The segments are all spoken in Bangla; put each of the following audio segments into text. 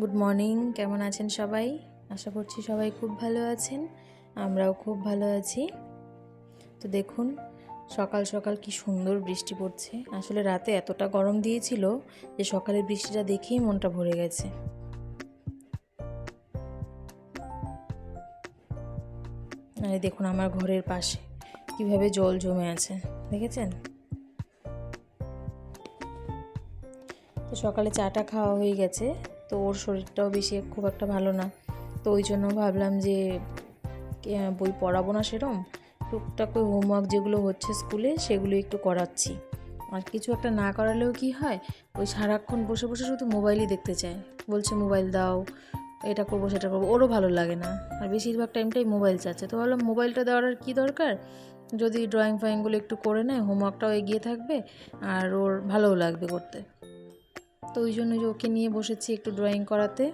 গুড মর্নিং কেমন আছেন সবাই? আশা করছি সবাই খুব ভালো আছেন। আমরাও খুব ভালো আছি। তো দেখুন, সকাল সকাল কি সুন্দর বৃষ্টি পড়ছে। আসলে রাতে এতটা গরম দিয়েছিল যে সকালে বৃষ্টিটা দেখেই মনটা ভরে গেছে। আর দেখুন আমার ঘরের পাশে কীভাবে জল জমে আছে, দেখেছেন? তো সকালে চাটা খাওয়া হয়ে গেছে। তো ওর শরীরটাও বেশি খুব একটা ভালো না। তো ওই জন্য ভাবলাম যে বই পড়াবো না সেরম। টুকটাক ওই হোমওয়ার্ক যেগুলো হচ্ছে স্কুলে সেগুলো একটু করাচ্ছি। আর কিছু একটা না করালেও কি হয়, ওই সারাক্ষণ বসে বসে শুধু মোবাইলই দেখতে চায়। বলছে মোবাইল দাও, এটা করব, সেটা করব। ওরও ভালো লাগে না। আর বেশিরভাগ টাইমটাই মোবাইল চাচ্ছে। তো ভাবলাম মোবাইলটা দেওয়ার আর কী দরকার? যদি ড্রয়িং ফয়িংগুলো একটু করে নেয় হোমওয়ার্কটাও এগিয়ে থাকবে, আর ওর ভালোও লাগবে করতে। তো ওই জন্য ওকে নিয়ে বসেছি একটু ড্রয়িং করাতে।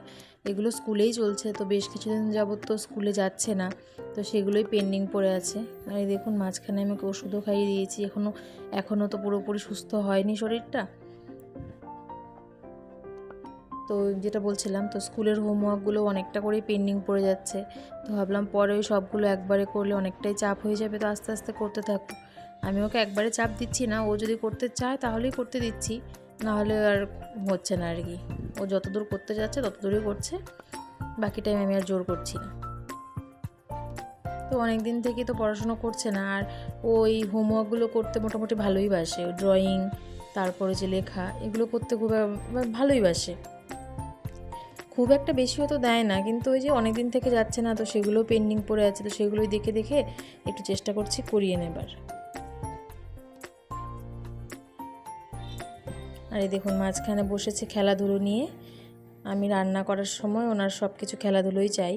এগুলো স্কুলেই চলছে, তো বেশ কিছুদিন যাবৎ তো স্কুলে যাচ্ছে না। তো সেগুলোই পেন্ডিং পড়ে আছে। আর এই দেখুন, মাঝখানে আমি ওষুধও খাইয়ে দিয়েছি এখনও এখনও তো পুরোপুরি সুস্থ হয়নি শরীরটা। তো যেটা বলছিলাম, তো স্কুলের হোমওয়ার্কগুলো অনেকটা করেই পেন্ডিং পড়ে যাচ্ছে। তো ভাবলাম পরে ওই সবগুলো একবারে করলে অনেকটাই চাপ হয়ে যাবে, তো আস্তে আস্তে করতে থাকুক। আমি ওকে একবারে চাপ দিচ্ছি না, ও যদি করতে চায় তাহলেই করতে দিচ্ছি। নাহলে আর হচ্ছে না আর কি। ও যতদূর করতে যাচ্ছে তত দূরই করছে। বাকি টাইম আমি আর জোর করছি না। তো অনেক দিন থেকেই তো পড়াশুনো করছে না, আর ওই হোমওয়ার্কগুলো করতে মোটামুটি ভালোই বাসে। ড্রয়িং তারপরে যে লেখা, এগুলো করতে খুব এ- ভালোই বাসে। খুব একটা বেশিও তো দেয় না, কিন্তু ওই যে অনেক দিন থেকে যাচ্ছে না, তো সেগুলো পেন্ডিং পড়ে আছে, তো সেগুলোই দেখে দেখে একটু চেষ্টা করছি করিয়ে নেবার। আর এই দেখুন, মাঝখানে বসেছে খেলাধুলো নিয়ে। আমি রান্না করার সময় ওনার সব কিছু খেলাধুলোই চাই।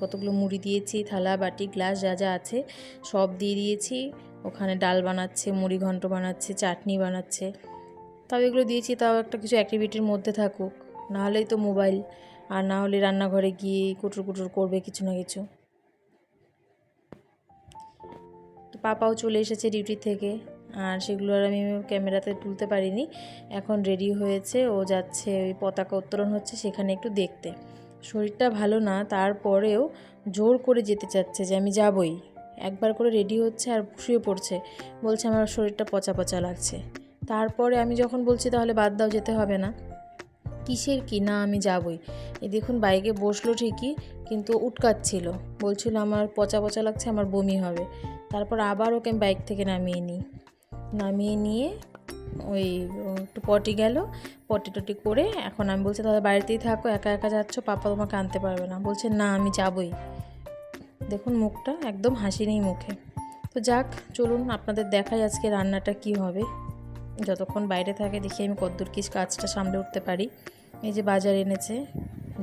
কতগুলো মুড়ি দিয়েছি, থালা, বাটি, গ্লাস যা যা আছে সব দিয়ে দিয়েছি। ওখানে ডাল বানাচ্ছে, মুড়ি ঘন্ট বানাচ্ছে, চাটনি বানাচ্ছে। তাও এগুলো দিয়েছি, তাও একটা কিছু অ্যাক্টিভিটির মধ্যে থাকুক। নাহলেই তো মোবাইল আর না হলে রান্নাঘরে গিয়ে কুটুর কুটুর করবে কিছু না কিছু। পাপাও চলে এসেছে ডিউটি থেকে। আর সেগুলো আর আমি ক্যামেরাতে তুলতে পারিনি। এখন রেডি হয়েছে, ও যাচ্ছে, ওই পতাকা উত্তোলন হচ্ছে, সেখানে একটু দেখতে। শরীরটা ভালো না, তারপরেও জোর করে যেতে চাচ্ছে যে আমি যাবই। একবার করে রেডি হচ্ছে আর শুয়ে পড়ছে, বলছে আমার শরীরটা পচা পচা লাগছে। তারপরে আমি যখন বলছি, তাহলে বাদ দাও, যেতে হবে না। কিসের কি? না, আমি যাবই। এই দেখুন, বাইকে বসল ঠিকই, কিন্তু উটকাচ্ছিল। বলছিল, আমার পচা পচা লাগছে, আমার বমি হবে। তারপর আবার ওকে আমি বাইক থেকে নামিয়ে নিই। নামিয়ে নিয়ে ওই একটু পটি গেল, পটি টটি করে এখন আমি বলছি তাহলে বাড়িতেই থাকো, একা একা যাচ্ছ, পাপা তোমাকে আনতে পারবে না। বলছে, না, আমি যাবই। দেখুন মুখটা একদম হাসি নেই মুখে। তো যাক, চলুন আপনাদের দেখাই আজকে রান্নাটা কি হবে। যতক্ষণ বাইরে থাকে, দেখি আমি কদ্দূর কি কাজটা সামলে উঠতে পারি। এই যে বাজার এনেছে,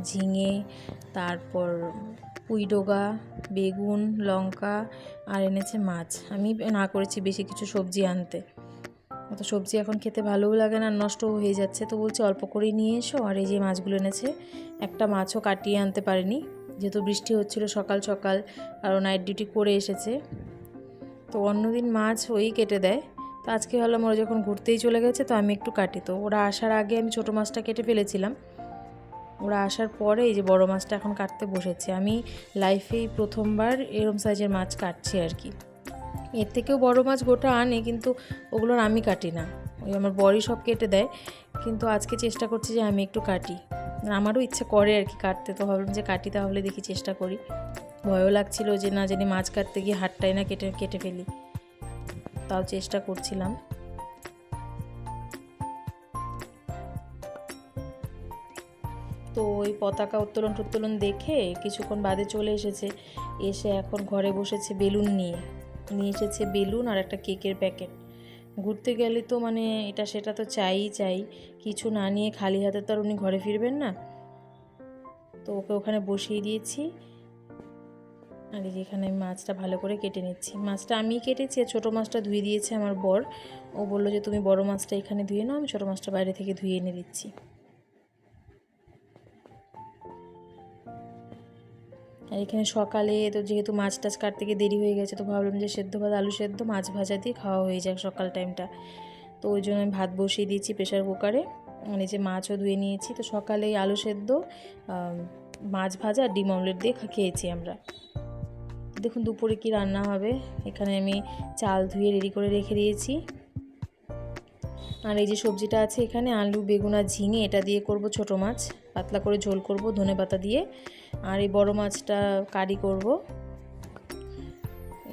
ঝিঙে, তারপর পুইডোগা বেগুন, লঙ্কা আর এনেছে মাছ। আমি না করেছি বেশি কিছু সবজি আনতে। অত সবজি এখন খেতে ভালোও লাগে না নষ্ট হয়ে যাচ্ছে। তো বলছে অল্প করেই নিয়ে এসো। আর এই যে মাছগুলো এনেছে, একটা মাছও কাটিয়ে আনতে পারিনি। যেহেতু বৃষ্টি হচ্ছিল সকাল সকাল আর ও নাইট ডিউটি করে এসেছে। তো অন্যদিন মাছ ওই কেটে দেয়। তো আজকে ভাবলাম ওরা যখন ঘুরতেই চলে গেছে, তো আমি একটু কাটি। তো ওরা আসার আগে আমি ছোটো মাছটা কেটে ফেলেছিলাম। ওরা আসার পরে এই যে বড় মাছটা এখন কাটতে বসেছে, আমি লাইফেই প্রথমবার এরম সাইজের মাছ কাটছি আর কি। এর থেকেও বড় মাছ গোটা আনে, কিন্তু ওগুলোর আমি কাটি না। ওই আমার বড়ি সব কেটে দেয়, কিন্তু আজকে চেষ্টা করছি যে আমি একটু কাটি। আমারও ইচ্ছে করে আর কি কাটতে, তো ভাবলাম যে কাটি তাহলে দেখি চেষ্টা করি। ভয়ও লাগছিল যে না জানি মাছ কাটতে গিয়ে হাতটাই না কেটে কেটে ফেলি। তাও চেষ্টা করছিলাম। তো ওই পতাকা উত্তোলন টুত্তোলন দেখে কিছুক্ষণ বাদে চলে এসেছে। এসে এখন ঘরে বসেছে বেলুন নিয়ে। নিয়ে এসেছে বেলুন আর একটা কেকের প্যাকেট। ঘুরতে গেলে তো মানে এটা সেটা তো চাইই চাই। কিছু না নিয়ে খালি হাতে তো আর উনি ঘরে ফিরবেন না। তো ওকে ওখানে বসিয়ে দিয়েছি। আর এখানে আমি মাছটা ভালো করে কেটে নিচ্ছি। মাছটা আমি কেটেছি আর ছোটো মাছটা ধুয়ে দিয়েছে আমার বর। ও বলল যে, তুমি বড় মাছটা এখানে ধুয়ে নাও, আমি ছোটো মাছটা বাইরে থেকে ধুয়ে এনে দিচ্ছি। আর এখানে সকালে তো যেহেতু মাছ টাছ কাটতে গিয়ে দেরি হয়ে গেছে, তো ভাবলাম যে সেদ্ধ ভাত, আলু সেদ্ধ, মাছ ভাজা দিয়ে খাওয়া হয়ে যাক সকাল টাইমটা তো ওই জন্য আমি ভাত বসিয়ে দিয়েছি প্রেশার কুকারে মানে যে মাছও ধুয়ে নিয়েছি, তো সকালে আলু সেদ্ধ মাছ ভাজা আর ডিম অমলেট দিয়ে খেয়েছি আমরা। দেখুন দুপুরে কি রান্না হবে, এখানে আমি চাল ধুয়ে রেডি করে রেখে দিয়েছি। আর এই যে সবজিটা আছে এখানে, আলু, বেগুন আর ঝিঙে, এটা দিয়ে করব ছোট মাছ। পাতলা করে ঝোল করব, ধনে পাতা দিয়ে। আর এই বড় মাছটা কারি করব।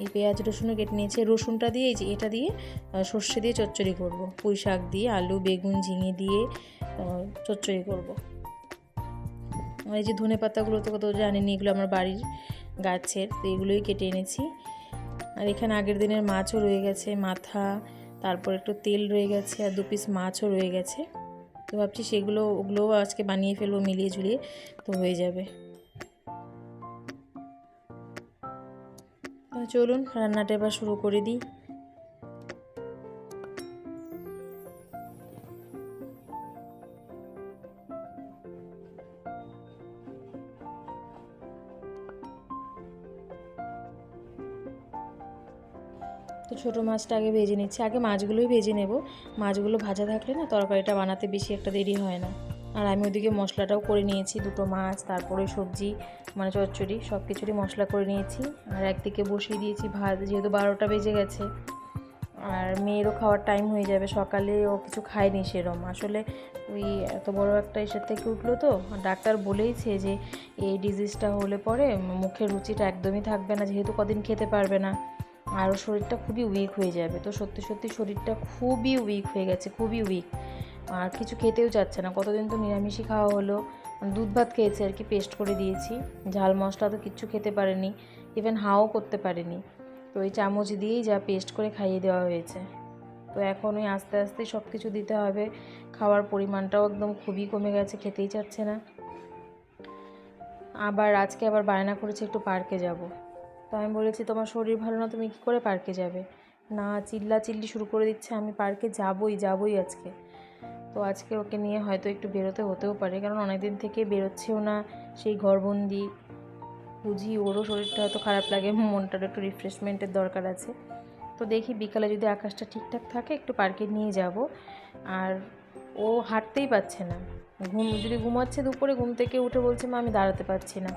এই পেঁয়াজ, রসুনও কেটে নিয়েছে। রসুনটা দিয়ে যে এটা দিয়ে সর্ষে দিয়ে চচ্চড়ি করব। পুঁই শাক দিয়ে, আলু, বেগুন, ঝিঙে দিয়ে চচ্চড়ি করব। এই যে ধনে পাতাগুলো তো কত জানেনি, এগুলো আমার বাড়ির গাছের, তো এগুলোই কেটে এনেছি। আর এখানে আগের দিনের মাছও রয়ে গেছে, মাথা, তারপর একটু তেল রয়ে গেছে, আর দু পিস মাছও রয়ে গেছে। তো ভাবছি সেগুলো, ওগুলোও আজকে বানিয়ে ফেলব, মিলিয়ে ঝুলিয়ে তো হয়ে যাবে। চলুন, রান্নাটা এবার শুরু করে দিই। তো ছোটো মাছটা আগে ভেজে নিচ্ছি। আগে মাছগুলোই ভেজে নেব। মাছগুলো ভাজা থাকলে না তরকারিটা বানাতে বেশি একটা দেরি হয় না। আর আমি ওদিকে মশলাটাও করে নিয়েছি, দুটো মাছ, তারপরে সবজি মানে চচ্চড়ি সব কিছুরই মশলা করে নিয়েছি। আর একদিকে বসিয়ে দিয়েছি ভাত, যেহেতু বারোটা বেজে গেছে। আর মেয়েরও খাওয়ার টাইম হয়ে যাবে, সকালে ও কিছু খায়নি সেরম। আসলে ওই এত বড় একটা ইসের থেকে উঠল তো ডাক্তার বলেইছে যে এই ডিজিজটা হলে পরে মুখের রুচিটা একদমই থাকবে না, যেহেতু কদিন খেতে পারবে না। আর শরীরটা খুবই উইক হয়ে যাবে। তো সত্যি সত্যি শরীরটা খুবই উইক হয়ে গেছে, খুবই উইক আর কিছু খেতেও চাচ্ছে না। কতদিন তো নিরামিষই খাওয়া হলো। মানে দুধ ভাত খেয়েছে আর কি পেস্ট করে দিয়েছি। ঝাল মশলা তো কিচ্ছু খেতে পারেনি। ইভেন হাও করতে পারেনি। তো ওই চামচ দিয়েই যা পেস্ট করে খাইয়ে দেওয়া হয়েছে। তো এখন ওই আস্তে আস্তে সব কিছু দিতে হবে। খাওয়ার পরিমাণটাও একদম খুবই কমে গেছে, খেতেই চাচ্ছে না। আবার আজকে আবার বায়না করেছে একটু পার্কে যাব। তো আমি বলেছি, তোমার শরীর ভালো না, তুমি কী করে পার্কে যাবে? না চিল্লা চিল্লি শুরু করে দিচ্ছে, আমি পার্কে যাবই যাবই আজকে। তো আজকে ওকে নিয়ে হয়তো একটু বেরোতে হতেও পারে, কারণ অনেক দিন থেকে বেরোচ্ছেও না সেই ঘরবন্দি। বুঝি ওরও শরীরটা হয়তো খারাপ লাগে মনটার একটু রিফ্রেশমেন্টের দরকার আছে। তো দেখি বিকালে যদি আকাশটা ঠিকঠাক থাকে, একটু পার্কে নিয়ে যাব। আর ও হাঁটতেই পারছে না। ঘুম, যদি ঘুমাচ্ছে দুপুরে, ঘুম থেকে উঠে বলছে, মা, আমি দাঁড়াতে পারছি না।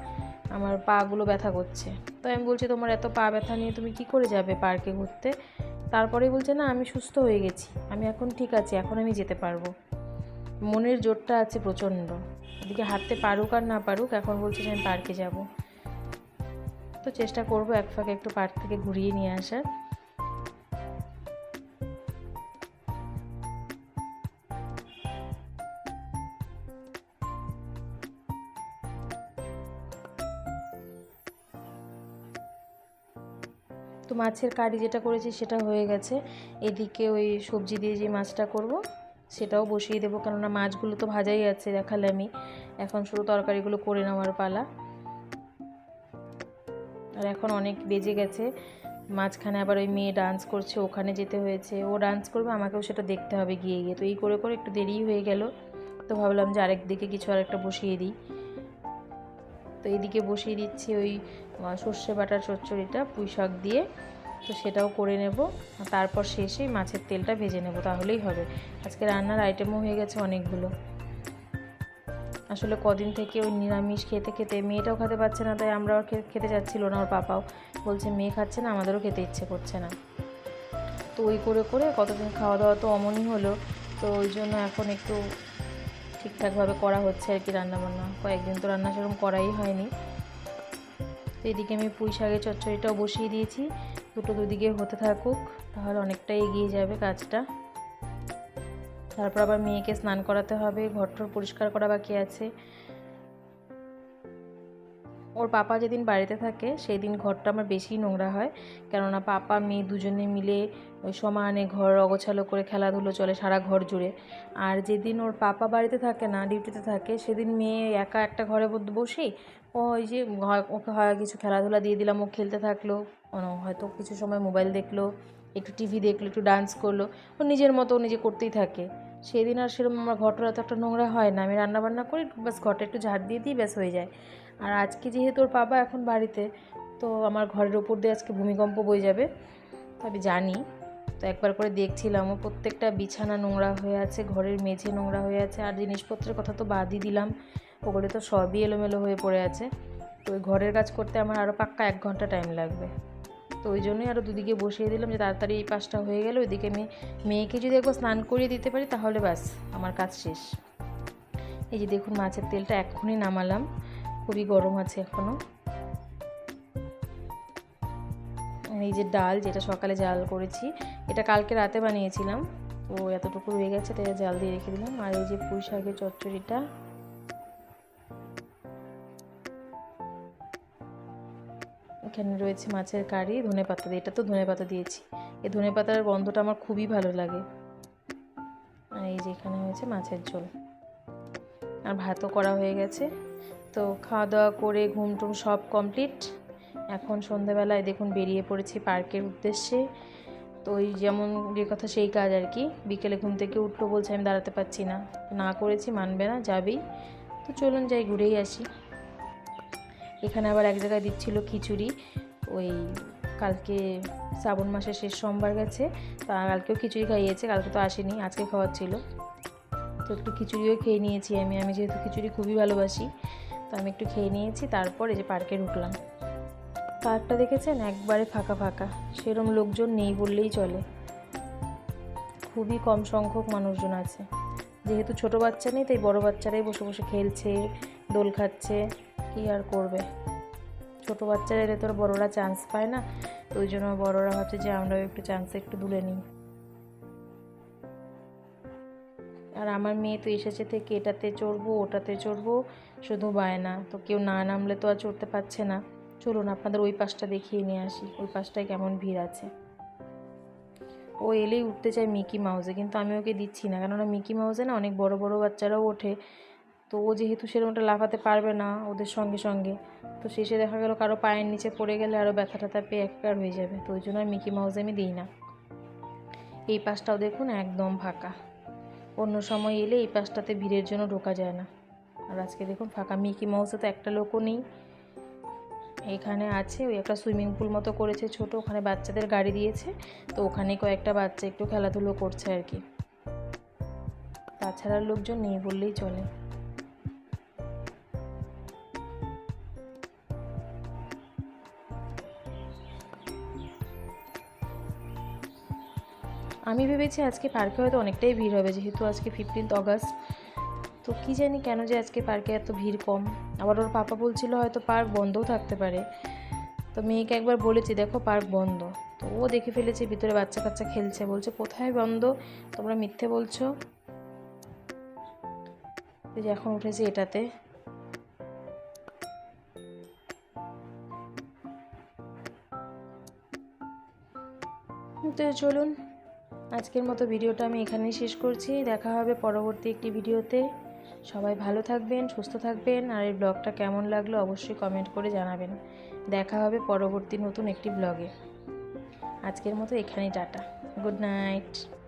আমার পাগুলো ব্যথা করছে। তো আমি বলছি, তোমার এত পা ব্যথা নিয়ে তুমি কি করে যাবে পার্কে ঘুরতে? তারপরে বলছে, না, আমি সুস্থ হয়ে গেছি। আমি এখন ঠিক আছি, এখন আমি যেতে পারব। মনের জোরটা আছে প্রচণ্ড। এদিকে হাঁটতে পারুক আর না পারুক, এখন বলছে যে আমি পার্কে যাব। তো চেষ্টা করব এক ফাঁকে একটু পার্ক থেকে ঘুরিয়ে নিয়ে আসার। তো মাছের কারি যেটা করেছি সেটা হয়ে গেছে। এদিকে ওই সবজি দিয়ে যে মাছটা করব, সেটাও বসিয়ে দেবো। কেননা মাছগুলো তো ভাজাই আছে, দেখালে আমি। এখন শুধু তরকারিগুলো করে নেওয়ার পালা। আর এখন অনেক বেজে গেছে। মাঝখানে আবার ওই মেয়ে ডান্স করছে, ওখানে যেতে হয়েছে। ও ডান্স করবে, আমাকেও সেটা দেখতে হবে গিয়ে গিয়ে। তো এই করে করে একটু দেরিই হয়ে গেল। তো ভাবলাম যে আরেক দিকে কিছু আরেকটা বসিয়ে দিই। তো এইদিকে বসিয়ে দিচ্ছি ওই সর্ষে বাটার চচ্চড়িটা পুঁই শাক দিয়ে, তো সেটাও করে নেব। তারপর শেষেই মাছের তেলটা ভেজে নেব, তাহলেই হবে। আজকে রান্নার আইটেমও হয়ে গেছে অনেকগুলো। আসলে কদিন থেকে ওই নিরামিষ খেতে খেতে মেয়েটাও খেতে পারছে না, তাই আমরাও খেতে যাচ্ছিল না, ওর পাপাও। বলছে, মেয়ে খাচ্ছে না, আমাদেরও খেতে ইচ্ছে করছে না। তো ওই করে করে কতদিন খাওয়া দাওয়া তো অমনই হলো। তো ওই জন্য এখন একটু ঠিকঠাকভাবে করা হচ্ছে আর কি রান্নাবান্না। কয়েকদিন তো রান্না সেরকম করাই হয়নি। তো এদিকে আমি পুঁই শাকের চচ্চড়িটাও বসিয়ে দিয়েছি। দুটো দুদিকে হতে থাকুক, তাহলে অনেকটা এগিয়ে যাবে কাজটা। তারপর আবার মেয়েকে স্নান করাতে হবে, ঘরটর পরিষ্কার করা বাকি আছে। ওর পাপা যেদিন বাড়িতে থাকে সেই দিন ঘরটা আমার বেশি নোংরা হয়। কেননা পাপা, মেয়ে দুজনে মিলে ওই সমানে ঘর অগোছালো করে খেলাধুলো চলে সারা ঘর জুড়ে। আর যেদিন ওর পাপা বাড়িতে থাকে না, ডিউটিতে থাকে, সেদিন মেয়ে একা একটা ঘরে বসেই ও ওই যে ওকে হয় কিছু খেলাধুলা দিয়ে দিলাম, ও খেলতে থাকল হয়তো কিছু সময় মোবাইল দেখল, একটু টিভি দেখল, একটু ডান্স করল, ও নিজের মতো নিজে করতেই থাকে। সেদিন আর সেরকম আমার ঘরটা এত একটা নোংরা হয় না। আমি রান্না বান্না করি, ব্যাস ঘরটা একটু ঝাড় দিয়ে দিই, ব্যাস হয়ে যায়। আর আজকে যেহেতু ওর বাবা এখন বাড়িতে, তো আমার ঘরের ওপর দিয়ে আজকে ভূমিকম্প বয়ে যাবে, তো আমি জানি। তো একবার করে দেখছিলাম, ও প্রত্যেকটা বিছানা নোংরা হয়ে আছে, ঘরের মেঝে নোংরা হয়ে আছে, আর জিনিসপত্রের কথা তো বাদই দিলাম। ওগুলো তো সবই এলোমেলো হয়ে পড়ে আছে। তো ওই ঘরের কাজ করতে আমার আরও পাক্কা এক ঘণ্টা টাইম লাগবে। তো ওই জন্যই আরও দুদিকে বসিয়ে দিলাম যে তাড়াতাড়ি এই পাশটা হয়ে গেলে ওইদিকে আমি মেয়েকে যদি একবার স্নান করিয়ে দিতে পারি তাহলে ব্যাস, আমার কাজ শেষ। এই যে দেখুন মাছের তেলটা এক্ষুনি নামালাম, খুবই গরম আছে এখনও এই যে ডাল যেটা সকালে জাল করেছি, এটা কালকে রাতে বানিয়েছিলাম, তো এতটুকু রয়ে গেছে, তাই জাল দিয়ে রেখে দিলাম। আর এই যে পুঁই শাকের চচ্চড়িটা এখানে রয়েছে মাছের কারি, ধনে পাতা দিয়ে। এটা তো ধনে পাতা দিয়েছি। এই ধনে পাতার গন্ধটা আমার খুবই ভালো লাগে। আর এই যে এখানে হয়েছে মাছের ঝোল। আর ভাতও করা হয়ে গেছে। তো খাওয়া দাওয়া করে ঘুম টুম সব কমপ্লিট এখন সন্ধেবেলায় দেখুন বেরিয়ে পড়েছি পার্কের উদ্দেশ্যে। তো ওই যেমন যে কথা সেই কাজ আর কি। বিকেলে ঘুম থেকে উঠল বলছে আমি দাঁড়াতে পারছি না। না করেছি, মানবে না, যাবেই। তো চলুন যাই, ঘুরেই আসি। এখানে আবার এক জায়গায় দিচ্ছিল খিচুড়ি। ওই কালকে শ্রাবণ মাসের শেষ সোমবার গেছে, তা কালকেও খিচুড়ি খাইয়েছে, কালকে তো আসেনি, আজকে খাওয়াচ্ছিল তো একটু খিচুড়িও খেয়ে নিয়েছি আমি আমি যেহেতু খিচুড়ি খুবই ভালোবাসি, তো আমি একটু খেয়ে নিয়েছি, তারপর এই যে পার্কে ঢুকলাম। পার্কটা দেখেছেন? একবারে ফাঁকা ফাঁকা, সেরম লোকজন নেই বললেই চলে। খুবই কম সংখ্যক মানুষজন আছে। যেহেতু ছোট বাচ্চা নেই, তাই বড় বাচ্চারাই বসে বসে খেলছে, দোল খাচ্ছে। কী আর করবে? ছোটো বাচ্চারা এলে তো বড়রা চান্স পায় না। তো ওই জন্য বড়রা ভাবছে যে আমরাও একটু চান্স একটু তুলে নিই। আর আমার মেয়ে তো এসেছে থেকে এটাতে চড়বো, ওটাতে চড়বো, শুধু বায়না। তো কেউ না নামলে তো আর চড়তে পারছে না। চলুন, আপনাদের ওই পাশটা দেখিয়ে নিয়ে আসি। ওই পাশটায় কেমন ভিড় আছে। ও এলেই উঠতে চায় মিকি মাউসে, কিন্তু আমি ওকে দিচ্ছি না। কেননা মিকি মাউসে না অনেক বড় বড় বাচ্চারাও ওঠে। তো ও যেহেতু সেরকমটা লাফাতে পারবে না ওদের সঙ্গে সঙ্গে, তো শেষে দেখা গেল কারও পায়ের নিচে পড়ে গেলে আরও ব্যথা ট্যাথা পেয়ে একবার হয়ে যাবে, তো ওই জন্য আর মিকি মাউসে আমি দিই না। এই পাশটাও দেখুন একদম ফাঁকা। অন্য সময় এলে এই পাশটাতে ভিড়ের জন্য ঢোকা যায় না। আর আজকে দেখুন ফাঁকা, মিকি মাউসে তো একটা লোকও নেই। এখানে আছে, ওই একটা সুইমিং পুল মতো করেছে ছোট, ওখানে বাচ্চাদের গাড়ি দিয়েছে, তো ওখানে কয়েকটা বাচ্চা একটু খেলাধুলো করছে আর কি। তাছাড়া লোকজন নেই বললেই চলে। আমি ভেবেছি আজকে পার্কে হয়তো অনেকটাই ভিড় হবে, যেহেতু আজকে ফিফটিন্থ অগস্ট তো কী জানি কেন যে আজকে পার্কে এত ভিড় কম। আবার ওর পাপা বলছিল হয়তো পার্ক বন্ধও থাকতে পারে। তো মেয়েকে একবার বলেছি, দেখো, পার্ক বন্ধ। তো ও দেখে ফেলেছে, ভিতরে বাচ্চা কাচ্চা খেলছে। বলছে, কোথায় বন্ধ? তোমরা মিথ্যে বলছো? যে এখন উঠেছে এটাতে। তো চলুন। আজকের মতো ভিডিওটা আমি এখানেই শেষ করছি। দেখা হবে পরবর্তী একটি ভিডিওতে। সবাই ভালো থাকবেন, সুস্থ থাকবেন, আর এই ব্লগটা কেমন লাগল অবশ্যই কমেন্ট করে জানাবেন। দেখা হবে পরবর্তী নতুন একটি ব্লগে। আজকের মতো এখানেই টাটা। Good night.